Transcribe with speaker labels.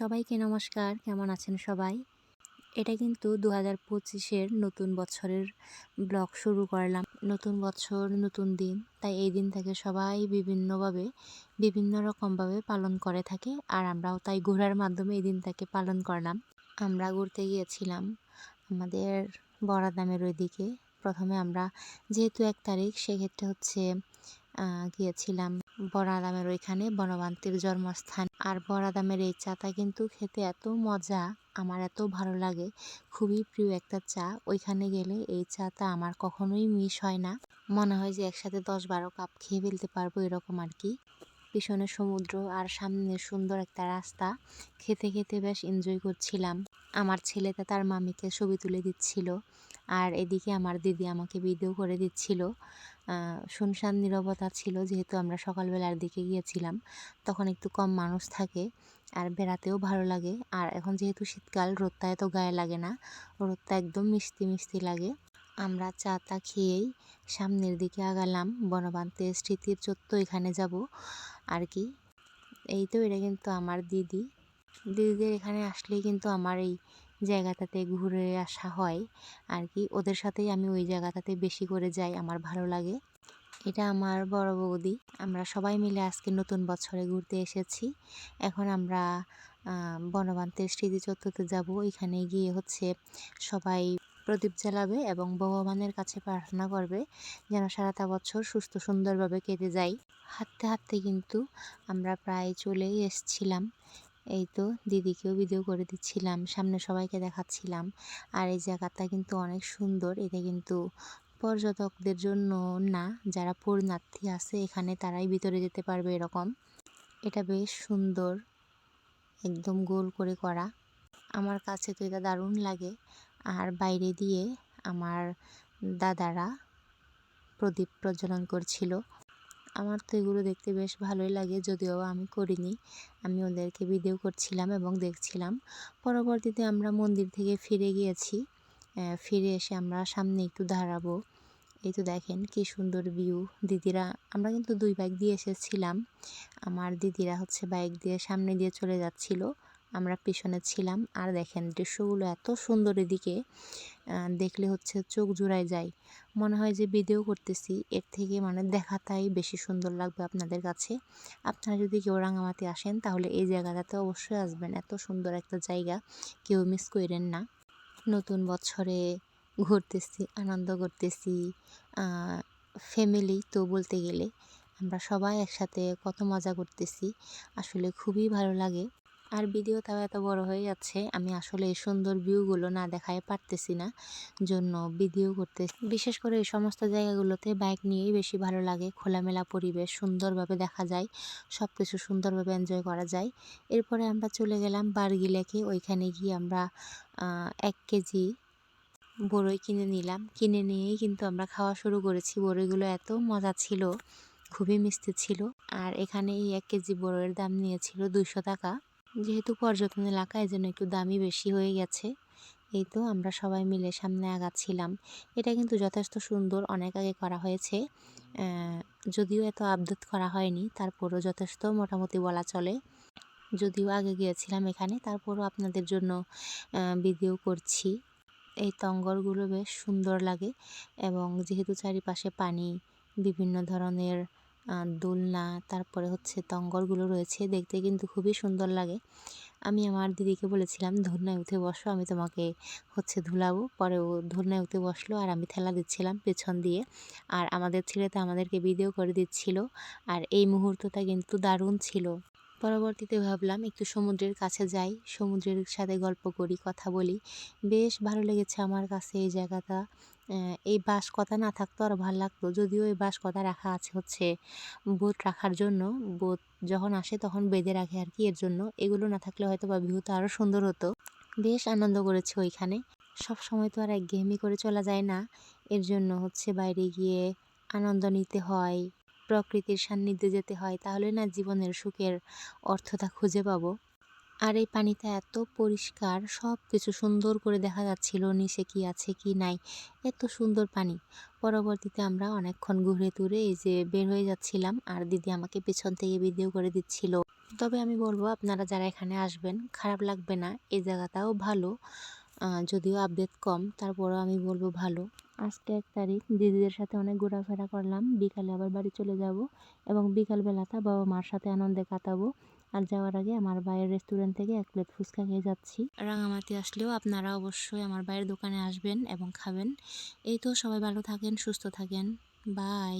Speaker 1: সবাইকে নমস্কার। কেমন আছেন সবাই? এটা কিন্তু দু হাজার পঁচিশের নতুন বছরের ব্লগ শুরু করলাম। নতুন বছর, নতুন দিন। তাই এই দিন থেকে সবাই বিভিন্নভাবে, বিভিন্ন রকমভাবে পালন করে থাকে। আর আমরাও তাই ঘোরার মাধ্যমে এই দিনটাকে পালন করলাম। আমরা ঘুরতে গিয়েছিলাম আমাদের বড়াদামের ওইদিকে। প্রথমে আমরা, যেহেতু এক তারিখ, সেক্ষেত্রে হচ্ছে গিয়েছিলাম। বড়াদামের ওইখানে বনবান্তির জন্মস্থান। আর বড়াদামের এই চাটা কিন্তু খেতে এত মজা, আমার এত ভালো লাগে, খুবই প্রিয় একটা চা। ওইখানে গেলে এই চাটা আমার কখনোই মিস হয় না। মনে হয় যে একসাথে দশ বারো কাপ খেয়ে ফেলতে পারব এরকম আর কি। পিছনে সমুদ্র আর সামনে সুন্দর একটা রাস্তা। খেতে খেতে বেশ এনজয় করছিলাম। আমার ছেলেটা তার মামিকে ছবি তুলে দিচ্ছিল। আর এদিকে আমার দিদি আমাকে ভিডিও করে দিচ্ছিল। শুনশান নীরবতা ছিল, যেহেতু আমরা সকালবেলার দিকে গিয়েছিলাম, তখন একটু কম মানুষ থাকে আর বেড়াতেও ভালো লাগে। আর এখন যেহেতু শীতকাল, রোদটা এত গায়ে লাগে না, রোদটা একদম মিষ্টি মিষ্টি লাগে। আমরা চা তা খেয়েই সামনের দিকে আগালাম, বনবান্তে স্মৃতির চত্ব এখানে যাব আর কি। এই তো এটা কিন্তু আমার দিদি। দিদিদের এখানে আসলেই কিন্তু আমার এই জায়গাটাতে ঘুরে আসা হয়। আর কি ওদের সাথেই আমি ওই জায়গাটাতে বেশি করে যাই, আমার ভালো লাগে। এটা আমার বড় বৌদি। আমরা সবাই মিলে আজকে নতুন বছরে ঘুরতে এসেছি। এখন আমরা বনবান্তের স্মৃতি চত্বরতে যাব। এখানে গিয়ে হচ্ছে সবাই প্রদীপ জ্বালাবে এবং ভগবানের কাছে প্রার্থনা করবে যেন সারাটা বছর সুস্থ সুন্দরভাবে কেটে যায়। হাঁটতে হাঁটতে কিন্তু আমরা প্রায় চলেই এসছিলাম। এই তো দিদিকেও ভিডিও করে দিচ্ছিলাম, সামনে সবাইকে দেখাচ্ছিলাম। আর এই জায়গাটা কিন্তু অনেক সুন্দর, এটা কিন্তু পর্যটকদের জন্য না, যারা পূর্ণার্থী আছে এখানে তারাই ভিতরে যেতে পারবে এরকম। এটা বেশ সুন্দর, একদম গোল করে করা। আমার কাছে তো এটা দারুণ লাগে। আর বাইরে দিয়ে আমার দাদারা প্রদীপ প্রজ্বলন করছিল। আমার তো এগুলো দেখতে বেশ ভালোই লাগে, যদিও আমি করিনি। আমি ওদেরকে ভিডিও করছিলাম এবং দেখছিলাম। পরবর্তীতে আমরা মন্দির থেকে ফিরে গিয়েছি। ফিরে এসে আমরা সামনে একটু দাঁড়াবো। এই তো দেখেন কি সুন্দর ভিউ দিদিরা, আমরা কিন্তু দুই বাইক দিয়ে এসেছিলাম। আমার দিদিরা হচ্ছে বাইক দিয়ে সামনে দিয়ে চলে যাচ্ছিল। আমরা পিছনে ছিলাম। আর দেখেন দৃশ্যগুলো এত সুন্দর এদিকে দেখলে হচ্ছে চোখ জুড়ায় যায়। মনে হয় যে ভিডিও করতেছি, এর থেকে মানে দেখাটাই বেশি সুন্দর লাগবে আপনাদের কাছে। আপনারা যদি কেউ রাঙামাতি আসেন, তাহলে এই জায়গাটাতে অবশ্যই আসবেন। এত সুন্দর একটা জায়গা, কেউ মিস করেন না। নতুন বছরে ঘুরতেছি, আনন্দ করতেছি ফ্যামিলি তো বলতে গেলে। আমরা সবাই একসাথে কত মজা করতেছি। আসলে খুবই ভালো লাগে। আর ভিডিও তাও এত বড় হয়ে যাচ্ছে, আমি আসলে এই সুন্দর ভিউগুলো না দেখায় পারতেছি না, জন্য ভিডিও করতে বিশেষ করে এই সমস্ত জায়গাগুলোতে বাইক নিয়েই বেশি ভালো লাগে, খোলামেলা পরিবেশ, সুন্দরভাবে দেখা যায় সব কিছু সুন্দরভাবে এনজয় করা যায়। এরপরে আমরা চলে গেলাম বার্গি লেকে ওইখানে গিয়ে আমরা এক কেজি বড়ই কিনে নিলাম। কিনে নিয়েই কিন্তু আমরা খাওয়া শুরু করেছি। বড়ইগুলো এত মজা ছিল, খুবই মিষ্টি ছিল। আর এখানে এই এক কেজি বড়ইয়ের দাম নিয়েছিল দুশো টাকা। যেহেতু পর্যটন এলাকা এই জন্য একটু দামই বেশি হয়ে গেছে। এই তো আমরা সবাই মিলে সামনে আগাচ্ছিলাম। এটা কিন্তু যথেষ্ট সুন্দর, অনেক আগে করা হয়েছে। যদিও এত আপডেট করা হয়নি, তারপরও যথেষ্ট মোটামুটি বলা চলে। যদিও আগে গিয়েছিলাম এখানে, তারপরও আপনাদের জন্য ভিডিও করছি। এই তঙ্গরগুলো বেশ সুন্দর লাগে এবং যেহেতু চারিপাশে পানি, বিভিন্ন ধরনের দোলনা, তারপরে হচ্ছে তঙ্গরগুলো রয়েছে, দেখতে কিন্তু খুবই সুন্দর লাগে। আমি আমার দিদিকে বলেছিলাম ধুলনায় উঠে বসো, আমি তোমাকে হচ্ছে ধুলাবো। পরে ও ধুলনায় উঠে বসল আর আমি ঠেলা দিচ্ছিলাম পেছন দিয়ে। আর আমাদের ছেলে তো আমাদেরকে ভিডিও করে দিচ্ছিল। আর এই মুহূর্তটা কিন্তু দারুণ ছিল। পরবর্তীতে ভাবলাম, একটু সমুদ্রের কাছে যাই, সমুদ্রের সাথে গল্প করি, কথা বলি। বেশ ভালো লেগেছে আমার কাছে এই জায়গাটা। এই বাঁশ কথা না থাকতো আরও ভালো লাগতো। যদিও এই বাঁশ কথা রাখা আছে হচ্ছে বোট রাখার জন্য। বোট যখন আসে তখন বেঁধে রাখে আর কি এর জন্য। এগুলো না থাকলে হয়তো বা ভিউটা আরও সুন্দর হতো। বেশ আনন্দ করেছে ওইখানে। সব সময় তো আর একঘেয়েমি করে চলা যায় না। এর জন্য হচ্ছে বাইরে গিয়ে আনন্দ নিতে হয়, প্রকৃতির সান্নিধ্যে যেতে হয়। তাহলে না জীবনের সুখের অর্থটা খুঁজে পাবো। আর এই পানিটা এত পরিষ্কার সব কিছু সুন্দর করে দেখা যাচ্ছিল নিচে কি আছে কি নাই। এত সুন্দর পানি। পরবর্তীতে আমরা অনেকক্ষণ ঘুরে তুরে এই যে বের হয়ে যাচ্ছিলাম আর দিদি আমাকে পেছন থেকে ভিডিও করে দিচ্ছিল। তবে আমি বলব, আপনারা যারা এখানে আসবেন, খারাপ লাগবে না, এই জায়গাটাও ভালো। যদিও আপডেট কম, তারপরেও আমি বলব ভালো। আজকে এক তারিখ, দিদিদের সাথে অনেক ঘোরাফেরা করলাম। বিকালে আবার বাড়ি চলে যাব এবং বিকালবেলাটা বাবা মার সাথে আনন্দে কাটাবো। আর যাওয়ার আগে আমার বাইরের রেস্টুরেন্ট থেকে এক প্লেট ফুচকা খেয়ে যাচ্ছি। রাঙামাটি আসলেও আপনারা অবশ্যই আমার বাইরের দোকানে আসবেন এবং খাবেন। এই তো সবাই ভালো থাকেন, সুস্থ থাকেন। বাই।